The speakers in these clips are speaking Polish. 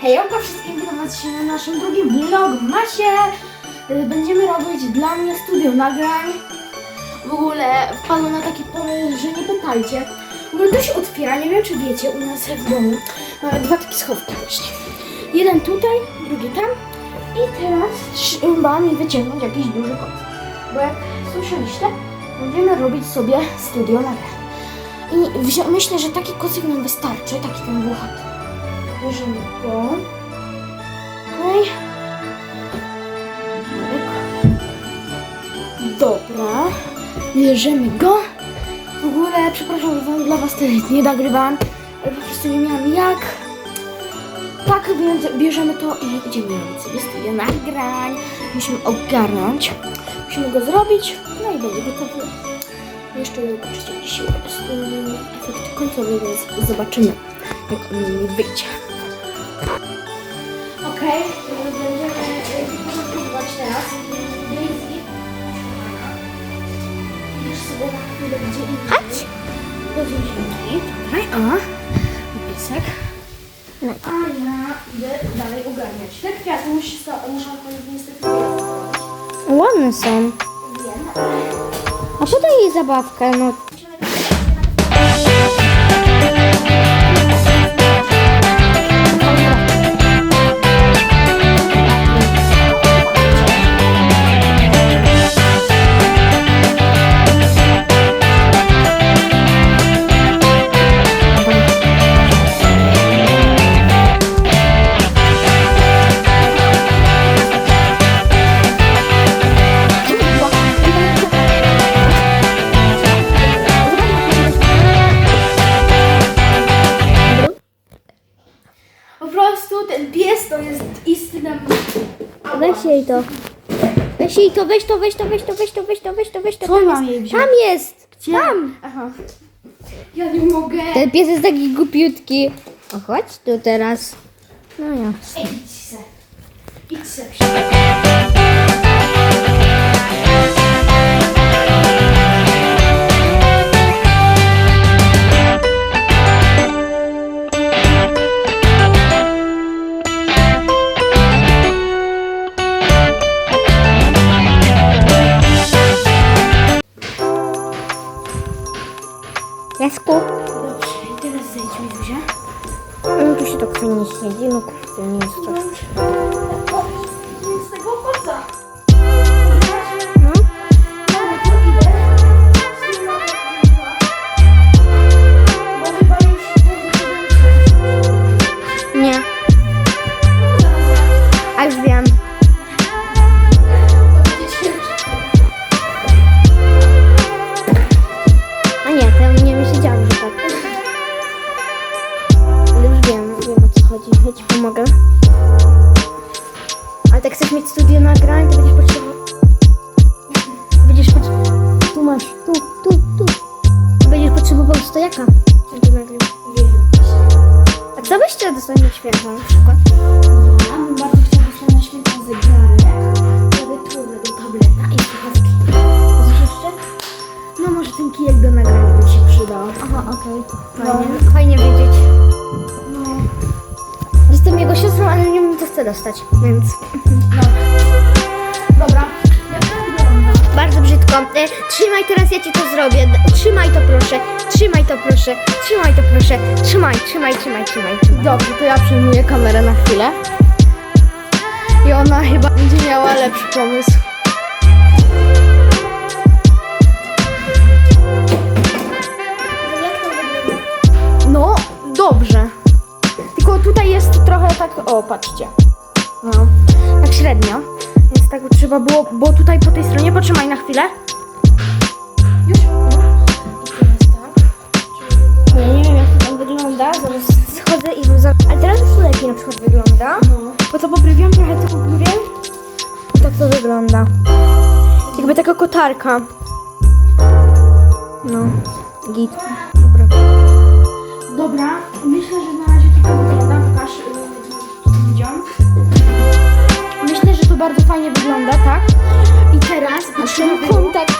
Hejka wszystkim, witam was na naszym drugim vlogmasie. Y, Będziemy robić dla mnie studio nagrań. W ogóle wpadłem na taki pomysł, że nie pytajcie. W ogóle to się otwiera, nie wiem czy wiecie, u nas w domu mamy dwa takie schowki właśnie. Jeden tutaj, drugi tam. I teraz trzeba mi wyciągnąć jakiś duży kot. Bo jak słyszeliście, będziemy robić sobie studio nagrań. I myślę, że taki kocyk nam wystarczy, taki ten włochaty. Go. Okej. Dobra. Bierzemy go. W ogóle, przepraszam, wam dla was tyle nie nagrywałam, ale po prostu nie miałam jak. Tak więc bierzemy to i idziemy robić sobie studia nagrań. Musimy ogarnąć. Musimy go zrobić. No i będzie gotowy. Jeszcze oczywiście jakiś mm, efekt końcowy, więc zobaczymy, jak on mi wyjdzie. Okej, okay, będziemy próbować teraz. Daisy. Idziesz sobie na chwilę gdzie indziej. Chodź! Do więzienki. Tutaj, o. Piesek. No. A ja idę dalej ogarniać. Te kwiaty muszę, muszę niestety Ładne są. wiem, ale... A podaj jej zabawkę, no. To, weź to, weź to, weź to, weź to, weź to, weź to, weź to. Co Tam mam jest. jej wziąć? Tam jest. Tam. Aha. Ja nie mogę. Ten pies jest taki głupiutki. O, chodź tu teraz. No ja. Ej, idź se. Idź se. Teraz zejdź mi Zuzia. No tu się tak fajnie siedzi, no kurde, nie jest to. Byś chciał dostać na święto na przykład? Ja bym bardzo chciała dostać na święta zegarek, klawiaturę do tableta i słuchawki. Coś jeszcze? No może ten kijek do nagrania by się przydał. Aha, okej. Fajnie, fajnie wiedzieć. No. Jestem jego siostrą, ale nie wiem co chcę dostać, więc... No. Dobra. Bardzo brzydko. E, trzymaj teraz, ja ci to zrobię. Trzymaj to proszę, to proszę, trzymaj to proszę. Trzymaj, trzymaj, trzymaj, trzymaj, trzymaj. Dobrze, to ja przyjmuję kamerę na chwilę. I ona chyba będzie miała lepszy pomysł. No, dobrze. Tylko tutaj jest trochę tak, o, patrzcie. No, tak średnio. Więc tak trzeba było, bo tutaj po tej stronie, potrzymaj na chwilę. Już? Wygląda, zaraz schodzę i... Za... Ale teraz już lepiej na przykład wygląda. No. Bo to poprawiłam trochę, co poprawiłam? Tak to wygląda. Jakby taka kotarka. No, git. Dobra. Dobra, myślę, że na razie to wygląda. Pokaż yy, ludziom. Myślę, że to bardzo fajnie wygląda, tak? I teraz kontakt, ten kontakt,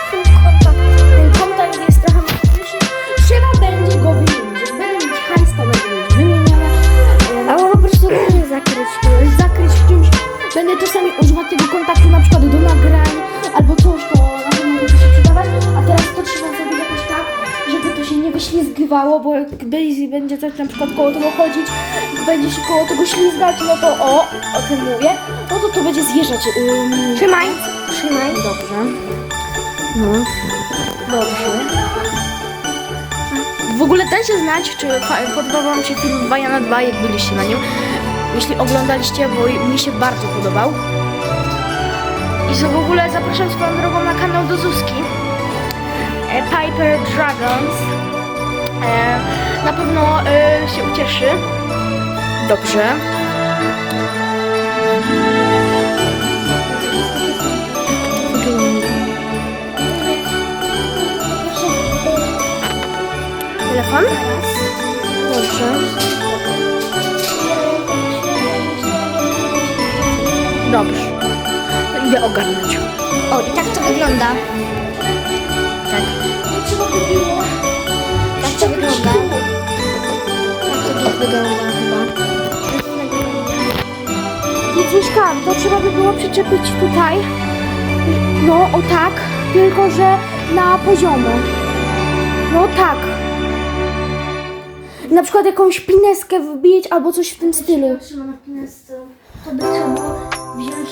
bo jak Daisy będzie coś na przykład koło tego chodzić, będzie się koło tego ślizgać, no to o, o tym mówię, no to to będzie zjeżdżać. Ym, Trzymaj. Trzymaj. Dobrze. No. Dobrze. W ogóle dajcie znać, czy podobał Wam się film Bajana 2, jak byliście na nim. Jeśli oglądaliście, bo mi się bardzo podobał. I że w ogóle zapraszam swoją drogą na kanał do Zuzki. E, Piper Dragons. E, na pewno e, się ucieszy. Dobrze. Telefon? Dobrze. Dobrze. Idę ogarnąć. O, i tak to wygląda. Tak wygląda chyba. To trzeba by było przyczepić tutaj. No, o tak, tylko że na poziomo. No tak. Na przykład jakąś pineskę wbić albo coś w tym stylu. Na. To by trzeba wziąć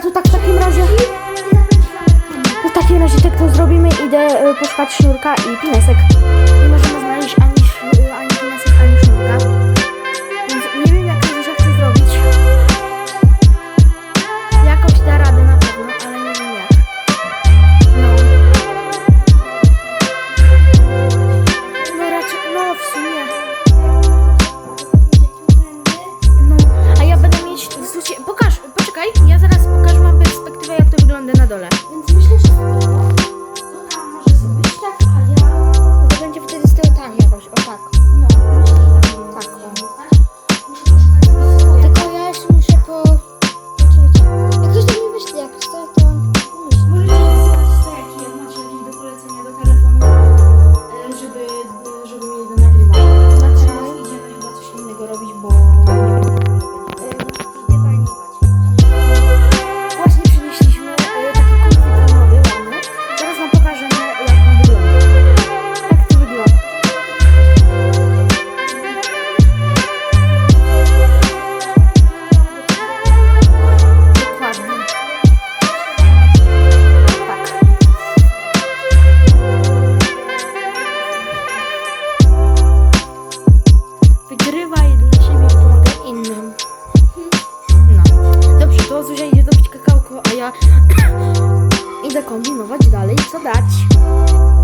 dobra, to tak w takim razie... To w takim razie tak to zrobimy. Idę e, poszukać sznurka i pinesek. Saudade.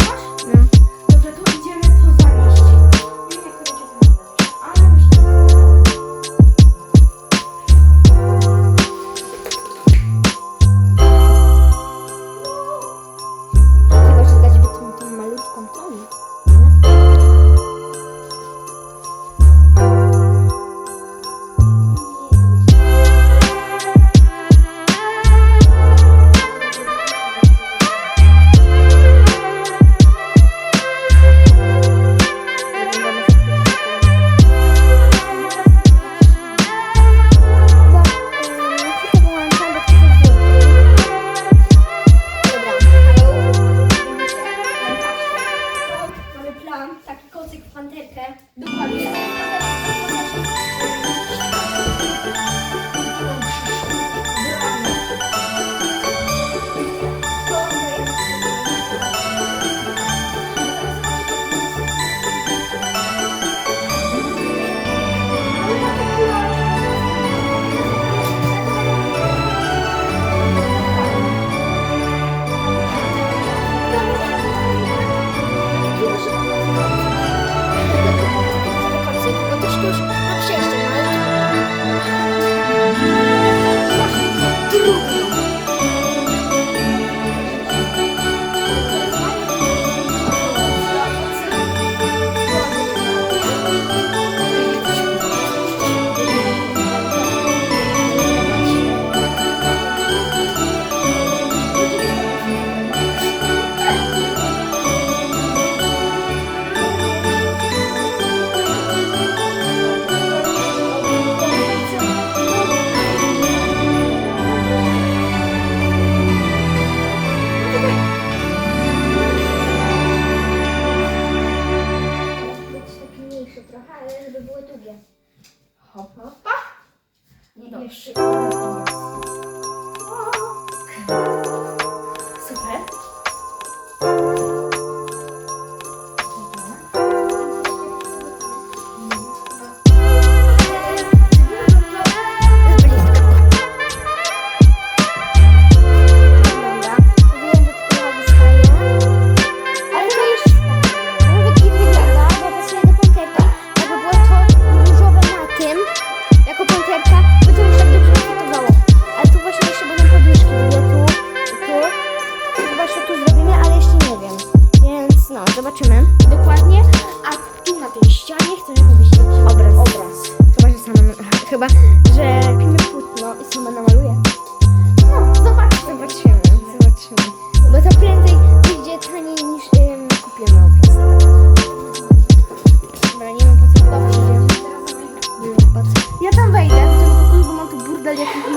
you.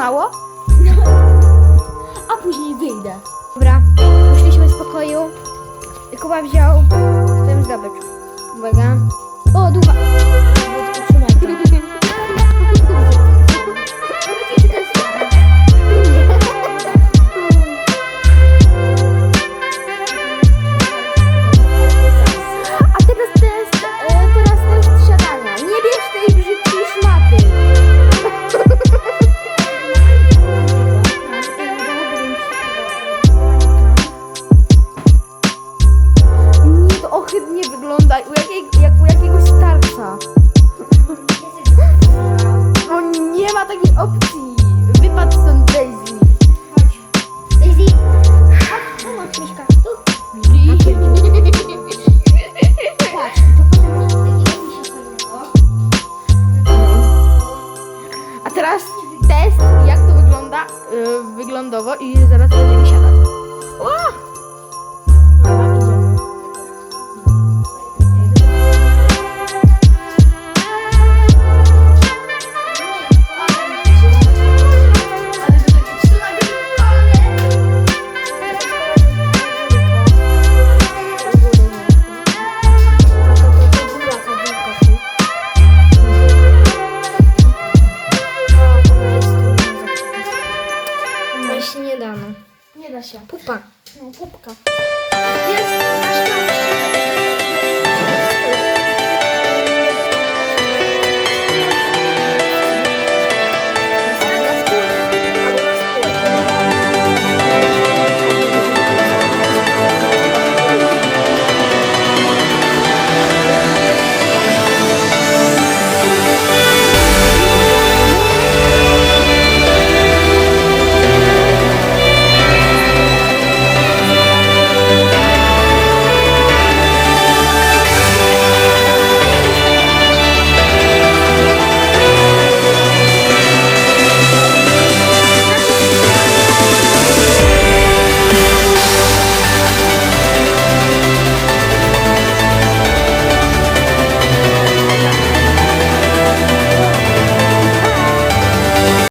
No. A później wyjdę. Dobra, wyszliśmy z pokoju. I Kuba wziął swoją zdobycz. Uwaga. O, dupa.